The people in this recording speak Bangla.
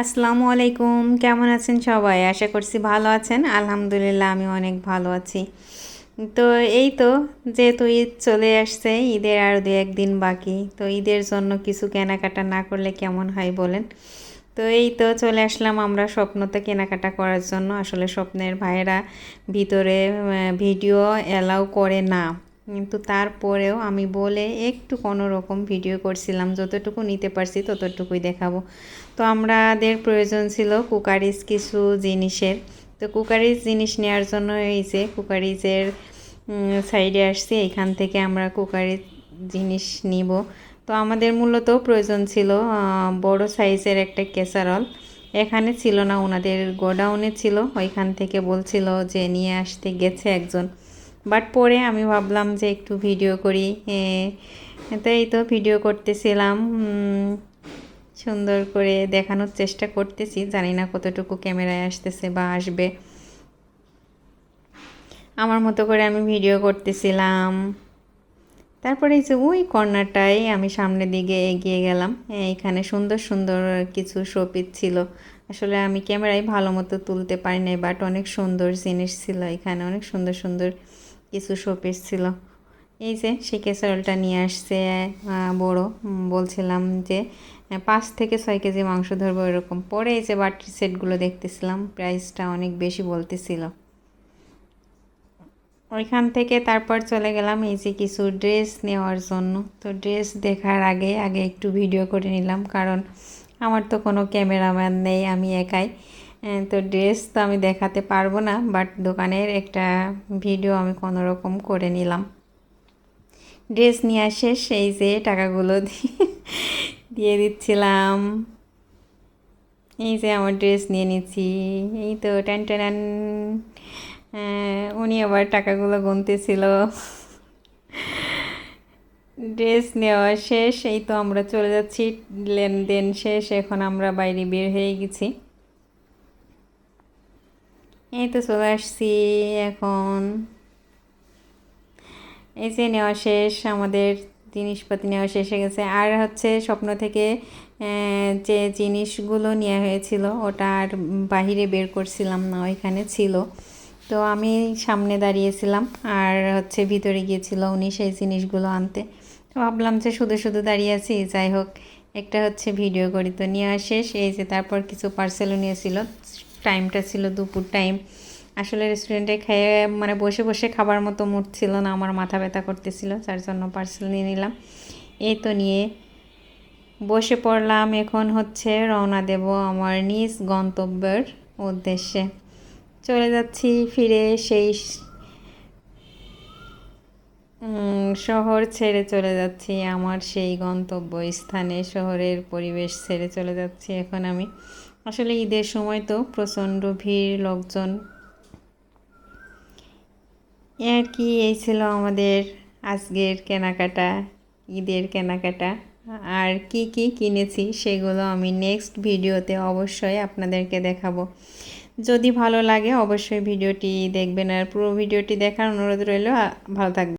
আসসালামু আলাইকুম। কেমন আছেন সবাই? আশা করছি ভালো আছেন। আলহামদুলিল্লাহ, আমি অনেক ভালো আছি। তো এই তো, যেহেতু ঈদ চলে আসছে, ঈদের আর দু একদিন বাকি। তো ঈদের জন্য কিছু কেনাকাটা না করলে কেমন হয় বলেন? তো এই তো চলে আসলাম আমরা স্বপ্নতে কেনাকাটা করার জন্য। আসলে স্বপ্নের ভাইয়েরা ভিতরে ভিডিও অ্যালাউ করে না। কিন্তু তারপরেও আমি বলে একটু কোনো রকম ভিডিও করছিলাম, যতটুকু নিতে পারছি ততটুকুই দেখাবো। তো আমাদের প্রয়োজন ছিল কুকারিজ কিছু জিনিসের। তো কুকারিজ জিনিস নেওয়ার জন্য এই যে কুকারিজের সাইডে আসছি, এখান থেকে আমরা কুকারিজ জিনিস নিব। তো আমাদের মূলত প্রয়োজন ছিল বড় সাইজের একটা কেসারল এখানে ছিল না, ওনাদের গোডাউনে ছিল। ওইখান থেকে বলছিল যে নিয়ে আসতে গেছে একজন। বাট পরে আমি ভাবলাম যে একটু ভিডিও করি। তো এই তো ভিডিও করতেছিলাম। সুন্দর করে দেখানোর চেষ্টা করতেছি। জানি না কতটুকু ক্যামেরায় আসতেছে বা আসবে। আমার মতো করে আমি ভিডিও করতেছিলাম। তারপরে এই যে ওই কর্নারটাই আমি সামনের দিকে এগিয়ে গেলাম। এখানে সুন্দর সুন্দর কিছু শোপিস ছিল। আসলে আমি ক্যামেরায় ভালো মতো তুলতে পারি নাই বাট অনেক সুন্দর জিনিস ছিল এখানে। অনেক সুন্দর সুন্দর কিছু শোপিস ছিল। এই যে সেই কেসারলটা নিয়ে আসছে বড়। বলছিলাম যে পাঁচ থেকে ছয় কেজি মাংস ধরবো এরকম। পরে এই যে বাটির সেটগুলো দেখতেছিলাম প্রাইসটা অনেক বেশি বলতেছিল। ওইখান থেকে তারপর চলে গেলাম এই যে কিছু ড্রেস নেওয়ার জন্য। তো ড্রেস দেখার আগে আগে একটু ভিডিও করে নিলাম, কারণ আমার তো কোনো ক্যামেরাম্যান নেই, আমি একাই। তো ড্রেস তো আমি দেখাতে পারব না বাট দোকানের একটা ভিডিও আমি কোনো রকম করে নিলাম। ড্রেস নিয়ে আসে সেই যে টাকাগুলো দিয়ে দিচ্ছিলাম। এই যে আমার ড্রেস নিয়ে নিচ্ছি। এই তো টেন টেন উনি আবার টাকাগুলো গুনতেছিল। ড্রেস নেওয়া শেষ, এই তো আমরা চলে যাচ্ছি, লেনদেন শেষ, এখন আমরা বাইরে বের হয়ে গেছি। এই তো চলে আসছি এখন। এই যে নেওয়া শেষ, আমাদের জিনিসপাতি নেওয়া শেষ হয়ে গেছে। আর হচ্ছে স্বপ্ন থেকে যে জিনিসগুলো নেওয়া হয়েছিল, ওটা আর বাহিরে বের করছিলাম না, ওইখানে ছিল। তো আমি সামনে দাঁড়িয়েছিলাম, আর হচ্ছে ভিতরে গিয়েছিল উনি সেই জিনিসগুলো আনতে। তো ভাবলাম যে শুধু শুধু দাঁড়িয়ে আছি, যাই হোক, একটা হচ্ছে ভিডিও করি। তো নিয়ে শেষ, এই যে তারপর কিছু পার্সেলও নিয়েছিল টাইমটা ছিল, দুপুর টাইম আসলে রেস্টুরেন্টে খেয়ে মানে বসে বসে খাবার মতো মুড ছিল না, আমার মাথা ব্যথা করতেছিল যার জন্য পার্সেল নিয়ে নিলাম। এই তো নিয়ে বসে পড়লাম, এখন হচ্ছে রওনা দেব আমার নিজ গন্তব্যের উদ্দেশ্যে। চলে যাচ্ছি, ফিরে সেই শহর ছেড়ে চলে যাচ্ছি, আমার সেই গন্তব্য স্থানে শহরের পরিবেশ ছেড়ে চলে যাচ্ছি এখন আমি। আসলে ঈদের সময় তো প্রচণ্ড ভিড়, লোকজন আর কি এই ছিল আমাদের আজকের কেনাকাটা, ঈদের কেনাকাটা। আর কি কি কিনেছি সেগুলো আমি নেক্সট ভিডিওতে অবশ্যই আপনাদেরকে দেখাবো। যদি ভালো লাগে অবশ্যই ভিডিওটি দেখবেন আর পুরো ভিডিওটি দেখার অনুরোধ রইল ভালো থাকবে